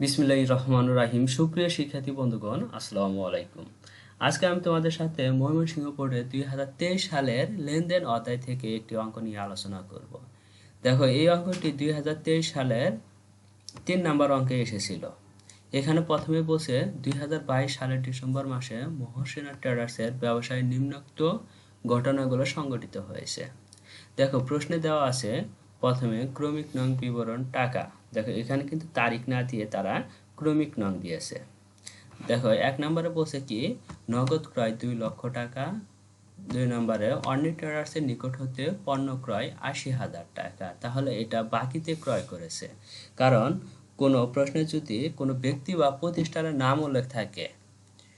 বিসমিল্লাহ রহমান রাহিম। সুপ্রিয় শিক্ষার্থী বন্ধুগণ, আসসালামু আলাইকুম। আজকে আমি তোমাদের সাথে ময়মনসিংহ বোর্ডে দুই হাজার তেইশ সালের লেনদেন অধ্যায় থেকে একটি অঙ্ক নিয়ে আলোচনা করব। দেখো, এই অঙ্কটি দুই হাজার তেইশ সালের তিন নাম্বার অঙ্কে এসেছিল। এখানে প্রথমে বসে দুই হাজার বাইশ সালের ডিসেম্বর মাসে মহসিনা ট্রেডার্সের ব্যবসায় নিম্নোক্ত ঘটনাগুলো সংঘটিত হয়েছে। দেখো, প্রশ্নে দেওয়া আছে, প্রথমে ক্রমিক নং বিবরণ টাকা। দেখো, এখানে কিন্তু তারিখ না দিয়ে তারা ক্রমিক নং দিয়েছে। দেখো, এক নম্বরে বলছে কি, নগদ ক্রয় দুই লক্ষ টাকা। দুই নম্বরে অর্নি ট্রেডার্সের নিকট হতে পণ্য ক্রয় আশি হাজার টাকা। তাহলে এটা বাকিতে ক্রয় করেছে। কারণ, কোনো প্রশ্নে যদি কোনো ব্যক্তি বা প্রতিষ্ঠানের নাম উল্লেখ থাকে,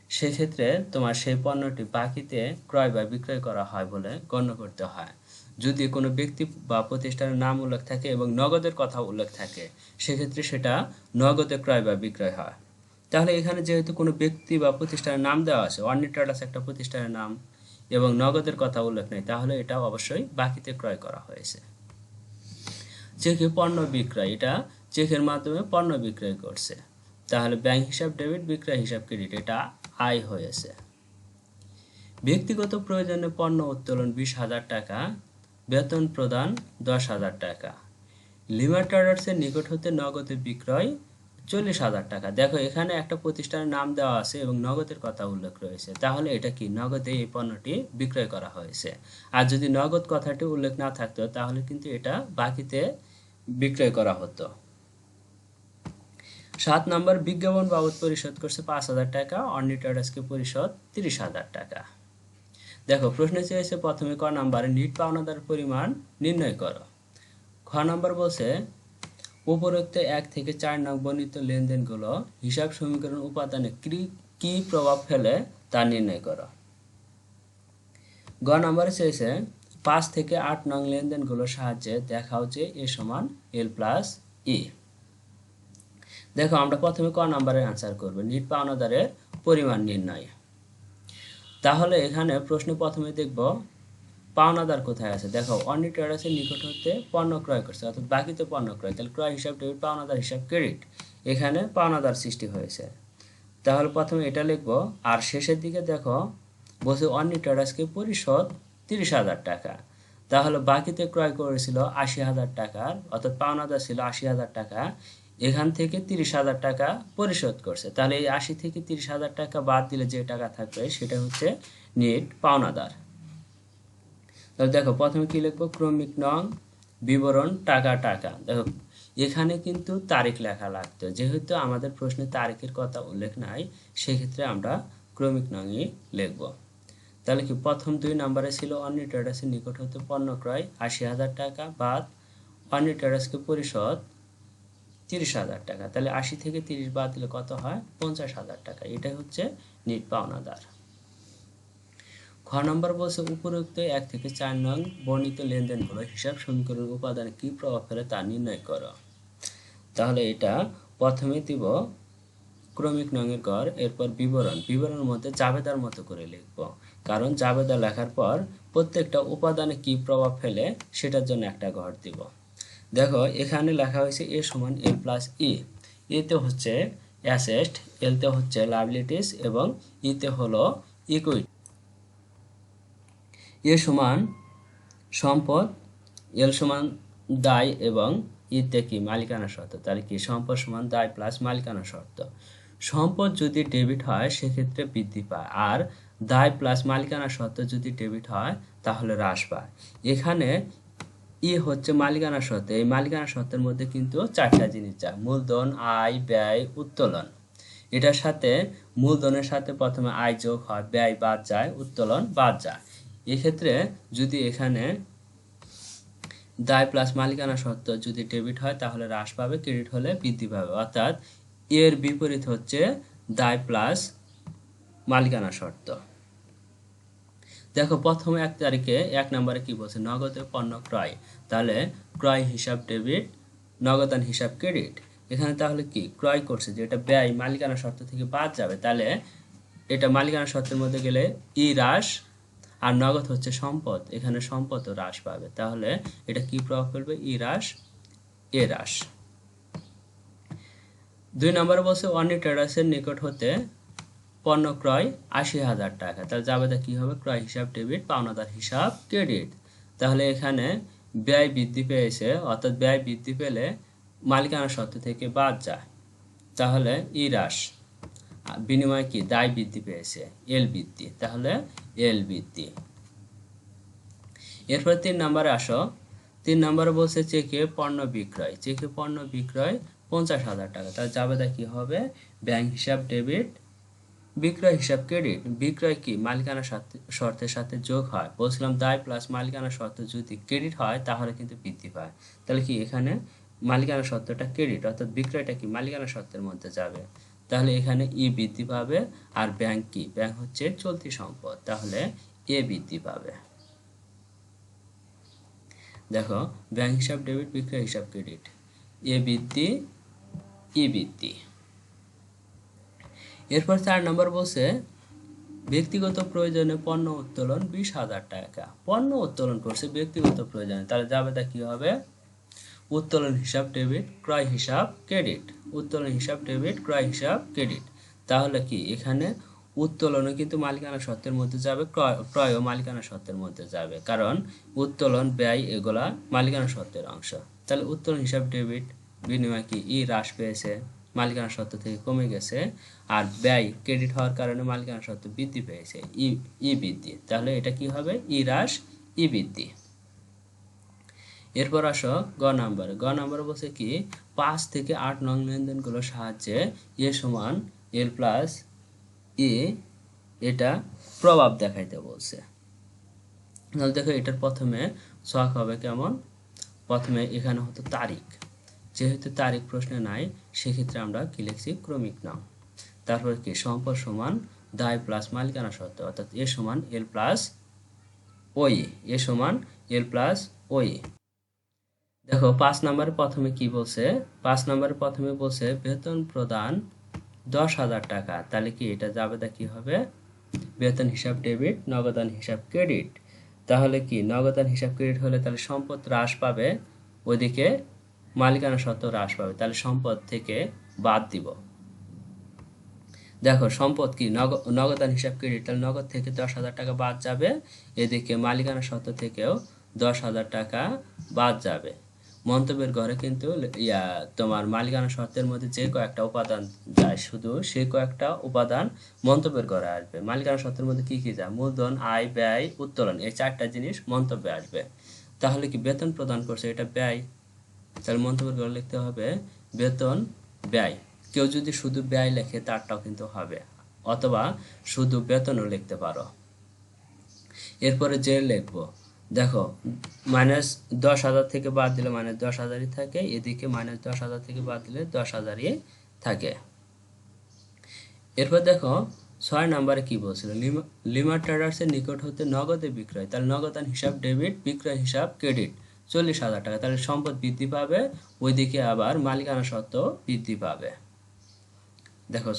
সেক্ষেত্রে তোমার সেই পণ্যটি বাকিতে ক্রয় বা বিক্রয় করা হয় বলে গণ্য করতে হয়। যদি কোনো ব্যক্তি বা প্রতিষ্ঠানের নাম উল্লেখ থাকে এবং নগদের কথা উল্লেখ থাকে, সেক্ষেত্রে সেটা নগদে ক্রয় বা বিক্রয় হয়। তাহলে এখানে যেহেতু কোনো ব্যক্তি বা প্রতিষ্ঠানের নাম দেওয়া আছে অর্নি ট্রেডার্স একটা প্রতিষ্ঠানের নাম এবং নগদের কথা উল্লেখ নেই, তাহলে এটা অবশ্যই বাকিতে ক্রয় করা হয়েছে। চেকে পণ্য বিক্রয়, এটা চেকের মাধ্যমে পণ্য বিক্রয় করছে। তাহলে ব্যাংক হিসাব, ডেবিট বিক্রয়, হিসাব ক্রেডিট, এটা আয় হয়েছে। ব্যক্তিগত প্রয়োজনে পণ্য উত্তোলন বিশ হাজার টাকা বেতন প্রদান দশ হাজার টাকা। লিমা ট্রেডার্সের নিকট হতে নগদে বিক্রয় চল্লিশ হাজার টাকা। দেখো, এখানে একটা প্রতিষ্ঠানের নাম দেওয়া আছে এবং নগদের কথা উল্লেখ রয়েছে। তাহলে এটা কি? নগদে এই পণ্যটি বিক্রয় করা হয়েছে। আর যদি নগদ কথাটি উল্লেখ না থাকতো, তাহলে কিন্তু এটা বাকিতে বিক্রয় করা হতো। সাত নম্বর, বিজ্ঞাপন বাবদ পরিশোধ করছে পাঁচ হাজার টাকা অর্নি ট্রেডার্সকে পরিশোধ তিরিশ হাজার টাকা। দেখো, প্রশ্ন চেয়েছে প্রথমে ক নাম্বারে, নিট পাওনাদার পরিমাণ নির্ণয় করো। খ নাম্বার বলছে, উপরোক্ত এক থেকে চার নং বর্ণিত লেনদেনগুলো হিসাব সমীকরণ উপাদানে কি প্রভাব ফেলে তা নির্ণয় করো। গ নাম্বারে চেয়েছে, পাঁচ থেকে আট নং লেনদেনগুলোর সাহায্যে দেখাও যে এ সমান এল প্লাস ই। দেখো, আমরা প্রথমে ক নাম্বারের অ্যান্সার করব, নিট পাওনাদারের পরিমাণ নির্ণয়। তাহলে এখানে প্রশ্ন প্রথমে দেখব, পাওনাদার কোথায় আছে? দেখো অন্য ট্রেডার্সের নিকট হতে পণ্য ক্রয় করছে, অর্থাৎ বাকিতে পণ্য ক্রয়। তাহলে ক্রয় হিসাব ডেবিট, পাওনাদার হিসাব ক্রেডিট। এখানে পাওনাদার সৃষ্টি হয়েছে। তাহলে প্রথমে এটা লিখব, আর শেষের দিকে দেখো বসে অন্য ট্রেডার্সকে পরিশোধ তিরিশ হাজার টাকা। তাহলে বাকিতে ক্রয় করেছিল আশি হাজার টাকার, অর্থাৎ পাওনাদার ছিল আশি হাজার টাকা। এখান থেকে তিরিশ হাজার টাকা পরিশোধ করছে। তাহলে এই আশি থেকে তিরিশ হাজার টাকা বাদ দিলে যে টাকা থাকবে, সেটা হচ্ছে নেট পাওনাদার। তাহলে দেখো, প্রথমে কি লিখব? ক্রমিক নং, বিবরণ, টাকা টাকা। দেখো, এখানে কিন্তু তারিখ লেখা লাগতো। যেহেতু আমাদের প্রশ্নে তারিখের কথা উল্লেখ নাই, সেক্ষেত্রে আমরা ক্রমিক নংই লিখব। তাহলে কি, প্রথম দুই নম্বরে ছিল অন্য ট্রেডার্সের নিকট হতে পণ্য ক্রয় আশি হাজার টাকা, বাদ অন্য ট্রেডার্সকে পরিশোধ তিরিশ হাজার টাকা। তাহলে আশি থেকে তিরিশ বাদ দিলে কত হয়? পঞ্চাশ হাজার টাকা। এটাই হচ্ছে নিট পাওনাদার। খ নম্বর বলছে, উপরোক্ত এক থেকে চার নং বর্ণিত লেনদেনগুলো হিসাব সমীকরণ উপাদানে কি প্রভাব ফেলে তা নির্ণয় করো। তাহলে এটা প্রথমে দিব ক্রমিক নঙের গড়, এরপর বিবরণ। বিবরণের মধ্যে জাবেদার মতো করে লিখব। কারণ জাবেদা লেখার পর প্রত্যেকটা উপাদানে কি প্রভাব ফেলে সেটার জন্য একটা ঘর দিব। দেখো, এখানে লেখা হয়েছে এ সমান এল প্লাস ই এতে হচ্ছে অ্যাসেস্ট এলতে হচ্ছে লাইবিলিটিস এবং ইতে হলো ইকুইটি এ সমান সম্পদ এল সমান দায় এবং ইতে কি? মালিকানা শর্ত। তাহলে কি? সম্পদ সমান দায় প্লাস মালিকানা শর্ত। সম্পদ যদি ডেবিট হয়, সেক্ষেত্রে বৃদ্ধি পায়। আর দায় প্লাস মালিকানা শর্ত যদি ডেবিট হয়, তাহলে হ্রাস পায়। এখানে ই হচ্ছে মালিকানা শর্ত। এই মালিকানা শর্তের মধ্যে কিন্তু চারটা জিনিস যায় মূলধন, আয়, ব্যয়, উত্তোলন। এটার সাথে মূলধনের সাথে প্রথমে আয় যোগ হয়, ব্যয় বাদ যায়, উত্তোলন বাদ যায়। এক্ষেত্রে যদি এখানে দায় প্লাস মালিকানা শর্ত যদি ডেবিট হয়, তাহলে হ্রাস পাবে, ক্রেডিট হলে বৃদ্ধি পাবে। অর্থাৎ এর বিপরীত হচ্ছে দায় প্লাস মালিকানা শর্ত। দেখো, প্রথম এক তারিখে এক নম্বরে কি বলছে? নগদে পণ্য ক্রয়। তাহলে ক্রয় হিসাব ডেবিট, নগদান হিসাব ক্রেডিট। এখানে তাহলে কি? ক্রয় করছে, যে এটা ব্যয়, মালিকানা শর্ত থেকে বাদ যাবে। তাহলে এটা মালিকানা শর্তের মধ্যে গেলে ই হ্রাস আর নগদ হচ্ছে সম্পদ। এখানে সম্পদও হ্রাস পাবে। তাহলে এটা কি প্রভাব ফেলবে? ই হ্রাস, এ হ্রাস। দুই নম্বরে বলছে অনি ট্রেডার্সের নিকট হতে পণ্য ক্রয় আশি হাজার টাকা। তাহলে যাবে কি হবে? ক্রয় হিসাব ডেবিট, পাওনাদার হিসাব ক্রেডিট। তাহলে এখানে ব্যয় বৃদ্ধি পেয়েছে, অর্থাৎ ব্যয় বৃদ্ধি পেলে মালিকানা সত্ত্ব থেকে বাদ যায়। তাহলে ই হ্রাস। বিনিময়ে কি? দায় বৃদ্ধি পেয়েছে, এল বৃদ্ধি। তাহলে এল বৃদ্ধি। এরপর তিন নম্বরে আসো। তিন নম্বরে বলছে চেকে পণ্য বিক্রয়। চেকে পণ্য বিক্রয় পঞ্চাশ হাজার টাকা। তাহলে জাবেদা কি হবে? ব্যাংক হিসাব, ডেবিট বিক্রয় হিসাব ক্রেডিট বিক্রয় কি মালিকানা শর্তের সাথে যোগ হয়? বলছিলাম দায় প্লাস মালিকানা শর্ত যদি ক্রেডিট হয়, তাহলে কিন্তু বৃদ্ধি পায়। তাহলে কি এখানে মালিকানা শর্তটা ক্রেডিট অর্থাৎ বিক্রয়টা কি মালিকানা শর্তের মধ্যে যাবে? তাহলে এখানে ই বৃদ্ধি পাবে আর ব্যাংক কি? ব্যাংক হচ্ছে চলতি সম্পদ। তাহলে এ বৃদ্ধি পাবে। দেখো ব্যাংক হিসাব ডেবিট বিক্রয় হিসাব ক্রেডিট এ বৃদ্ধি ই বৃদ্ধি। এরপর চার নম্বর বলছে, ব্যক্তিগত প্রয়োজনে পণ্য উত্তোলন বিশ হাজার টাকা। পণ্য উত্তোলন করছে ব্যক্তিগত প্রয়োজনে। তাহলে যাবে তা কি হবে? উত্তোলন হিসাব, ডেবিট, ক্রয় হিসাব, ক্রেডিট। উত্তোলন হিসাব, ডেবিট, ক্রয় হিসাব, ক্রেডিট। তাহলে কি, এখানে উত্তোলনও কিন্তু মালিকানা সত্ত্বের মধ্যে যাবে, ক্রয়, ক্রয়ও মালিকানা সত্ত্বের মধ্যে যাবে। কারণ উত্তোলন, ব্যয় এগুলা মালিকানা সত্ত্বের অংশ। তাহলে উত্তোলন হিসাব, ডেবিট, বিনিময় কি ই হ্রাস পেয়েছে? মালিকানা সত্ত্ব থেকে কমে গেছে আর ব্যয় ক্রেডিট হওয়ার কারণে মালিকানা সত্ত্ব বৃদ্ধি পেয়েছে। ই ই বৃদ্ধি। তাহলে এটা কি হবে? ই হ্রাস, ই বৃদ্ধি। এরপর আসো গ নাম্বার। গ নাম্বার বলছে কি, পাঁচ থেকে আট নং লেনদেনগুলোর সাহায্যে এ সমান এল প্লাস এ এটা প্রভাব দেখাইতে বলছে। তাহলে দেখো এটার প্রথমে শখ হবে কেমন? প্রথমে এখানে হতো তারিখ। যেহেতু তারিখ প্রশ্নে নাই, সেক্ষেত্রে আমরা কি লিখছি? ক্রমিক নাম। তারপর কি? সম্পদ সমান দায় প্লাস মালিকানা সত্ত্ব, অর্থাৎ এ সমান এল প্লাস ওই এ। সমান এল প্লাস ওই দেখো, পাঁচ নম্বরে প্রথমে কি বলছে? পাঁচ নম্বরে প্রথমে বলছে, বেতন প্রদান দশ হাজার টাকা। তাহলে কি এটা যাবে কি হবে? বেতন হিসাব ডেবিট, নগদান হিসাব ক্রেডিট। তাহলে কি? নগদান হিসাব ক্রেডিট হলে তাহলে সম্পদ হ্রাস পাবে ওইদিকে মালিকানা সত্ত্ব হ্রাস পাবে। তাহলে সম্পদ থেকে বাদ দিব। দেখো, সম্পদ কি? নগ, নগদান হিসাব ক্রেডিট তাহলে নগদ থেকে দশ হাজার টাকা বাদ যাবে। এদিকে মালিকানা সত্ত্ব থেকেও দশ হাজার টাকা বাদ যাবে। মন্তব্যের ঘরে কিন্তু ইয়া, তোমার মালিকানা শর্তের মধ্যে যে কয়েকটা উপাদান যায় শুধু সেই কয়েকটা উপাদান মন্তব্যের ঘরে আসবে। মালিকানা শর্তের মধ্যে কি কি যায়? মূলধন, আয়, ব্যয়, উত্তোলন। এই চারটা জিনিস মন্তব্যে আসবে। তাহলে কি বেতন প্রদান করছে? এটা ব্যয়। তাহলে মন্তব্যের ঘরে লিখতে হবে, বেতন ব্যয়। কেউ যদি শুধু ব্যয় লেখে, তারটাও কিন্তু হবে। অথবা শুধু বেতনও লিখতে পারো। এরপরে যে লিখব, দেখো মাইনাস দশ হাজার থেকে বাদ দিলে মাইনাস দশ হাজারই থাকে, এদিকে মাইনাস দশ হাজার থেকে বাদ দিলে দশ হাজারই থাকে। এরপর দেখো, ছয় নাম্বারে কি বলছিল? লিমা ট্রেডার্সের নিকট হতে নগদে বিক্রয়। তাহলে নগদান হিসাব ডেবিট বিক্রয় হিসাব ক্রেডিট চল্লিশ হাজার টাকা। তাহলে সম্পদ বৃদ্ধি পাবে, ওইদিকে আবার মালিকানা সত্ত্ব বৃদ্ধি পাবে। দেখো,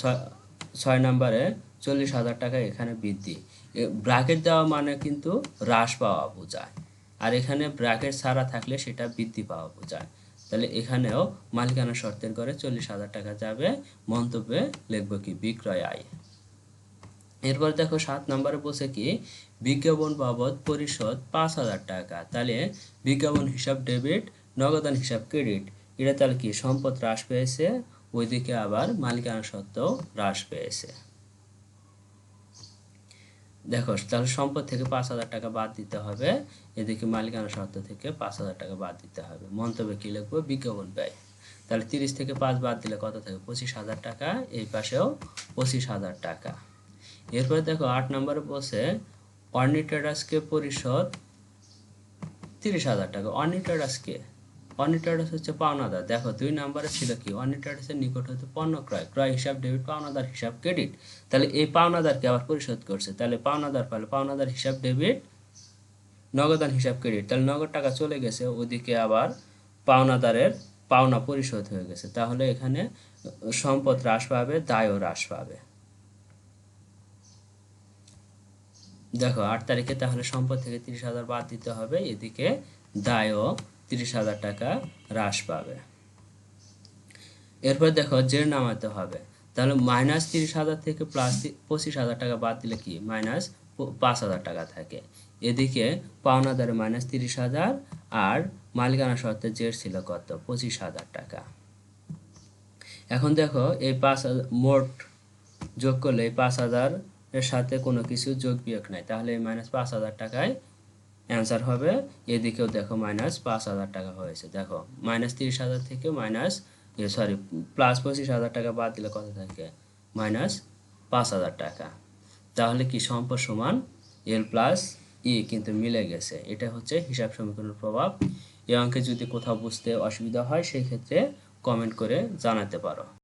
ছয় নাম্বারে চল্লিশ হাজার টাকা এখানে বৃদ্ধি। ব্র্যাকেট দেওয়া মানে কিন্তু হ্রাস পাওয়া বোঝায়। আর এখানে ব্র্যাকেট ছাড়া থাকলে সেটা বৃদ্ধি পাওয়া বোঝায়। তাহলে এখানেও মালিকানা শর্তের করে চল্লিশ হাজার টাকা যাবে, মন্তব্যে লিখব কি, বিক্রয় আয়। এরপর দেখো সাত নম্বরে বসে কি, বিজ্ঞাপন বাবদ পরিশোধ পাঁচ হাজার টাকা। তাহলে বিজ্ঞাপন হিসাব ডেবিট নগদান হিসাব ক্রেডিট এটা তাহলে কি সম্পদ হ্রাস পেয়েছে? ওইদিকে আবার মালিকানা সত্ত্বেও হ্রাস পেয়েছে। দেখো, তাহলে সম্পদ থেকে পাঁচ হাজার টাকা বাদ দিতে হবে। এদিকে মালিকানা শর্ত থেকে পাঁচ হাজার টাকা বাদ দিতে হবে। মন্তব্যে কি লিখব? বিজ্ঞাপন ব্যয়। তাহলে তিরিশ থেকে পাঁচ বাদ দিলে কত থাকে পঁচিশ হাজার টাকা, এই পাশেও পঁচিশ হাজার টাকা। এরপরে দেখো আট নম্বরে বসে অর্নিটেরাসকে পরিশোধ তিরিশ হাজার টাকা। অর্নিটেরাসকে অনিটার্ডাস হচ্ছে পাওনাদার। দেখো, দুই নাম্বারে ছিল কি? অনিটার্ডাসের নিকট হতে পণ্য ক্রয়। ক্রয় হিসাব ডেবিট পাওনাদার হিসাব ক্রেডিট তাহলে এই পাওনাদারকে আবার পরিশোধ করছে। তাহলে পাওনাদার পালে পাওনাদার হিসাব ডেবিট নগদান হিসাব ক্রেডিট তাহলে নগদ টাকা চলে গেছে, ওদিকে আবার পাওনাদারের পাওনা পরিশোধ হয়ে গেছে। তাহলে এখানে সম্পদ হ্রাস পাবে, দায়ও হ্রাস পাবে। দেখো, আট তারিখে তাহলে সম্পদ থেকে তিরিশ হাজার বাদ দিতে হবে, এদিকে দায়ও তিরিশ হাজার টাকা হ্রাস পাবে। এরপর দেখো জের নামাতে হবে। তাহলে মাইনাস তিরিশ হাজার থেকে প্লাস পঁচিশ হাজার টাকা বাদ দিলে কি? মাইনাস পাঁচ হাজার টাকা থাকে। এদিকে পাওনাদারে মাইনাস তিরিশ হাজার আর মালিকানা সত্ত্বে জের ছিল কত? পঁচিশ হাজার টাকা। এখন দেখো, এই পাঁচ হাজার মোট যোগ করলে এই পাঁচ হাজার এর সাথে কোনো কিছু যোগ বিয়োগ নাই। তাহলে এই মাইনাস পাঁচ হাজার টাকায় অ্যান্সার হবে, এদিকেও দেখো মাইনাস পাঁচ হাজার টাকা হয়েছে। দেখো মাইনাস তিরিশ হাজার থেকে মাইনাস সরি প্লাস পঁচিশ হাজার টাকা বাদ দিলে কত থাকে? মাইনাস পাঁচ হাজার টাকা। তাহলে কি সম্পদ সমান? এল প্লাস ই কিন্তু মিলে গেছে। এটা হচ্ছে হিসাব সমীকরণের প্রভাব। এই অঙ্কে যদি কোথাও বুঝতে অসুবিধা হয় সেই ক্ষেত্রে কমেন্ট করে জানাতে পারো।